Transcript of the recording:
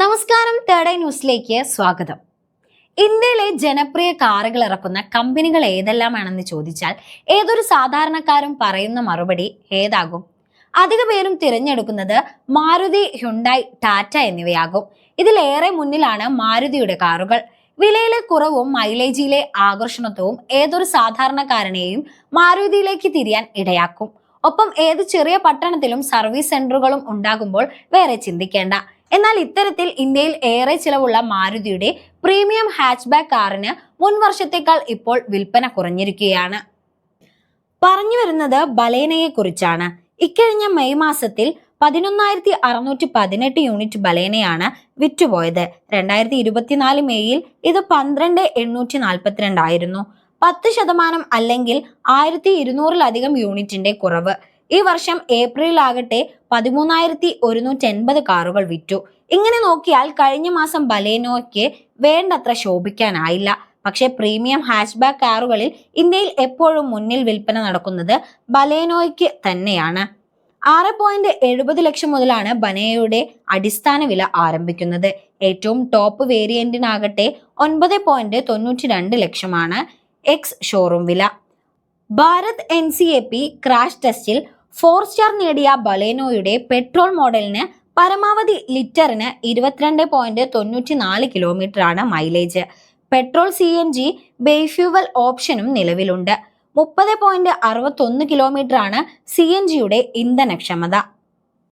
നമസ്കാരം third eye ന്യൂസിലേക്ക് സ്വാഗതം. ഇന്ത്യയിലെ ജനപ്രിയ കാറുകൾ ഇറക്കുന്ന കമ്പനികൾ ഏതെല്ലാമാണെന്ന് ചോദിച്ചാൽ ഏതൊരു സാധാരണക്കാരും പറയുന്ന മറുപടി ഏതാകും? അധിക പേരും തിരഞ്ഞെടുക്കുന്നത് മാരുതി ഹ്യുണ്ടായി ടാറ്റ എന്നിവയാകും. ഇതിലേറെ മുന്നിലാണ് മാരുതിയുടെ കാറുകൾ. വിലയിലെ കുറവും മൈലേജിലെ ആകർഷണത്വവും ഏതൊരു സാധാരണക്കാരനെയും മാരുതിയിലേക്ക് തിരിയാൻ ഇടയാക്കും. ഒപ്പം ഏത് ചെറിയ പട്ടണത്തിലും സർവീസ് സെന്ററുകളും ഉണ്ടാകുമ്പോൾ വേറെ ചിന്തിക്കേണ്ട. എന്നാൽ ഇത്തരത്തിൽ ഇന്ത്യയിൽ ഏറെ ചിലവുള്ള മാരുതിയുടെ പ്രീമിയം ഹാച്ച്ബാക്ക് കാറിന് മുൻ വർഷത്തേക്കാൾ ഇപ്പോൾ വിൽപ്പന കുറഞ്ഞിരിക്കുകയാണ്. പറഞ്ഞു വരുന്നത് ബലേനയെ കുറിച്ചാണ് ഇക്കഴിഞ്ഞ മെയ് മാസത്തിൽ പതിനൊന്നായിരത്തി അറുന്നൂറ്റി പതിനെട്ട് യൂണിറ്റ് ബലേനയാണ് വിറ്റുപോയത്. രണ്ടായിരത്തി ഇരുപത്തിനാല് മെയ്യിൽ ഇത് പന്ത്രണ്ട് എണ്ണൂറ്റി നാൽപ്പത്തിരണ്ടായിരുന്നു പത്ത് ശതമാനം അല്ലെങ്കിൽ ആയിരത്തി ഇരുന്നൂറിലധികം യൂണിറ്റിന്റെ കുറവ്. ഈ വർഷം ഏപ്രിലാകട്ടെ പതിമൂന്നായിരത്തി ഒരുന്നൂറ്റി എൺപത് കാറുകൾ വിറ്റു. ഇങ്ങനെ നോക്കിയാൽ കഴിഞ്ഞ മാസം ബലേനോയ്ക്ക് വേണ്ടത്ര ശോഭിക്കാനായില്ല. പക്ഷേ പ്രീമിയം ഹാച്ച്ബാക്ക് കാറുകളിൽ ഇന്ത്യയിൽ എപ്പോഴും മുന്നിൽ വിൽപ്പന നടക്കുന്നത് ബലേനോയ്ക്ക് തന്നെയാണ്. ആറ് പോയിന്റ് എഴുപത് ലക്ഷം മുതലാണ് ബനയുടെ അടിസ്ഥാന വില ആരംഭിക്കുന്നത്. ഏറ്റവും ടോപ്പ് വേരിയന്റിനാകട്ടെ ഒൻപത് പോയിന്റ് തൊണ്ണൂറ്റി രണ്ട് ലക്ഷമാണ് എക്സ് ഷോറൂം വില. Bharat N C A P crash ടെസ്റ്റിൽ ഫോർ സ്റ്റാർ നേടിയ ബലേനോയുടെ പെട്രോൾ മോഡലിന് പരമാവധി ലിറ്ററിന് ഇരുപത്തിരണ്ട് പോയിന്റ് തൊണ്ണൂറ്റി നാല് കിലോമീറ്റർ ആണ് mileage petrol C N G bi fuel ഓപ്ഷനും നിലവിലുണ്ട്. മുപ്പത് പോയിന്റ് അറുപത്തൊന്ന് കിലോമീറ്റർ ആണ് സി എൻ ജിയുടെ ഇന്ധനക്ഷമത.